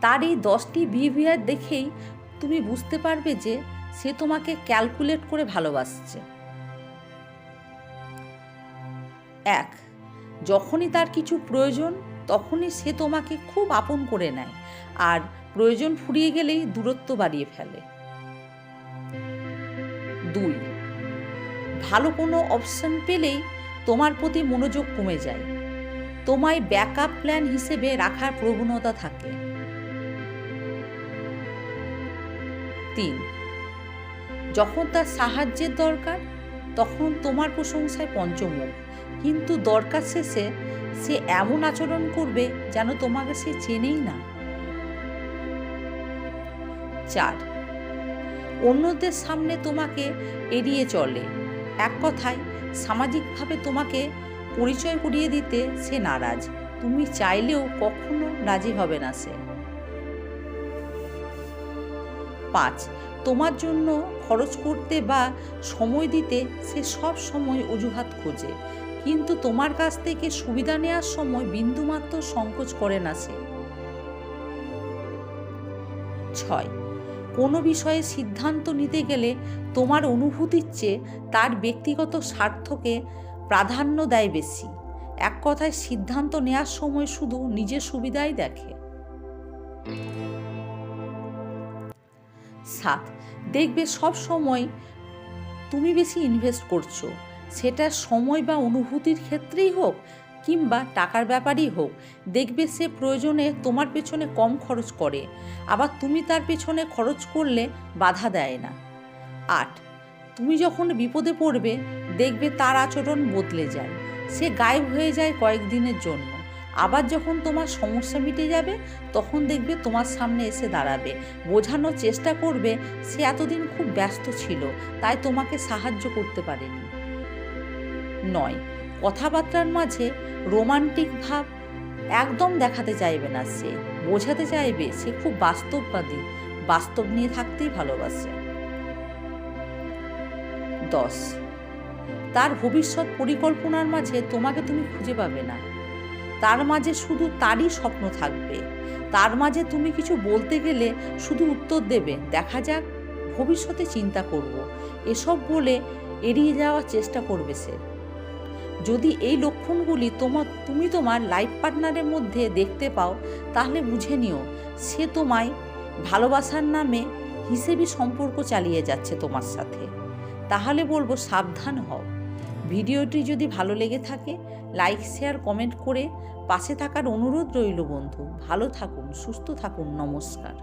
তার এই দশটি বিহেভিয়ার দেখেই তুমি বুঝতে পারবে যে সে তোমাকে ক্যালকুলেট করে ভালোবাসছে। এক, যখনই তার কিছু প্রয়োজন, তখনই সে তোমাকে খুব আপন করে নেয় আর প্রয়োজন ফুরিয়ে গেলেই দূরত্ব বাড়িয়ে ফেলে। দুই, ভালো কোনো অপশন পেলেই তোমার প্রতি মনোযোগ কমে যায়। তোমায় ব্যাকআপ প্ল্যান হিসেবে রাখার প্রবণতা থাকে। তিন। যখন তার সাহায্যের দরকার, তখন তোমার প্রশংসায় পঞ্চমুখ। কিন্তু দরকার শেষে সে এমন আচরণ করবে যেন তোমাকে সে চেনেই না। চার। অন্যদের সামনে তোমাকে এড়িয়ে চলে। এক কথায়, সামাজিকভাবে তোমাকে পরিচয় করিয়ে দিতে সে নারাজ। তুমি চাইলেও কখনো রাজি হবে না সে। পাঁচ। তোমার জন্য খরচ করতে বা সময় দিতে সে সব সময় অজুহাত খোঁজে। কিন্তু তোমার কাছ থেকে সুবিধা নেওয়ার সময় বিন্দুমাত্র সংকোচ করে না সে। ছয়। কোনো বিষয়ে সিদ্ধান্ত নিতে গেলে তোমার অনুভূতির চেয়ে তার ব্যক্তিগত স্বার্থকে প্রাধান্য দেয় বেশি। এক কথায় সিদ্ধান্ত নেওয়ার সময় শুধু নিজের সুবিধাই দেখে। সাত দেখবে সব সময় তুমি বেশি ইনভেস্ট করছ। সেটা সময় বা অনুভূতির ক্ষেত্রেই হোক কিংবা টাকার ব্যাপারই হোক, দেখবে সে প্রয়োজনে তোমার পেছনে কম খরচ করে। আবার তুমি তার পেছনে খরচ করলে বাধা দেয় না। আট, তুমি যখন বিপদে পড়বে, দেখবে তার আচরণ বদলে যায়। সে গায়েব হয়ে যায় কয়েকদিনের জন্য। আবার যখন তোমার সমস্যা মিটে যাবে, তখন দেখবে তোমার সামনে এসে দাঁড়াবে। বোঝানোর চেষ্টা করবে, সে এতদিন খুব ব্যস্ত ছিল, তাই তোমাকে সাহায্য করতে পারেনি। নয়, কথাবার্তার মাঝে রোমান্টিক ভাব একদম দেখাতে চাইবে না সে। বোঝাতে চাইবে, সে খুব বাস্তববাদী, বাস্তব নিয়ে থাকতেই ভালোবাসে। দশ, তার ভবিষ্যৎ পরিকল্পনার মাঝে তোমাকে তুমি খুঁজে পাবে না। তার মাঝে শুধু তারই স্বপ্ন থাকবে। তার মাঝে তুমি কিছু বলতে গেলে শুধু উত্তর দেবে। দেখা যাক, ভবিষ্যতে চিন্তা করব। এসব বলে এড়িয়ে যাওয়ার চেষ্টা করবে সে। যদি এই লক্ষণগুলি তোমার তুমি তোমার লাইফ পার্টনারের মধ্যে দেখতে পাও, তাহলে বুঝে নিও, সে তোমায় ভালোবাসার নামে হিসেবে সম্পর্ক চালিয়ে যাচ্ছে তোমার সাথে। তাহলে বলব সাবধান হও। ভিডিওটি যদি ভালো লেগে থাকে লাইক শেয়ার কমেন্ট করে পাশে থাকার অনুরোধ রইল বন্ধু। ভালো থাকুন, সুস্থ থাকুন, নমস্কার।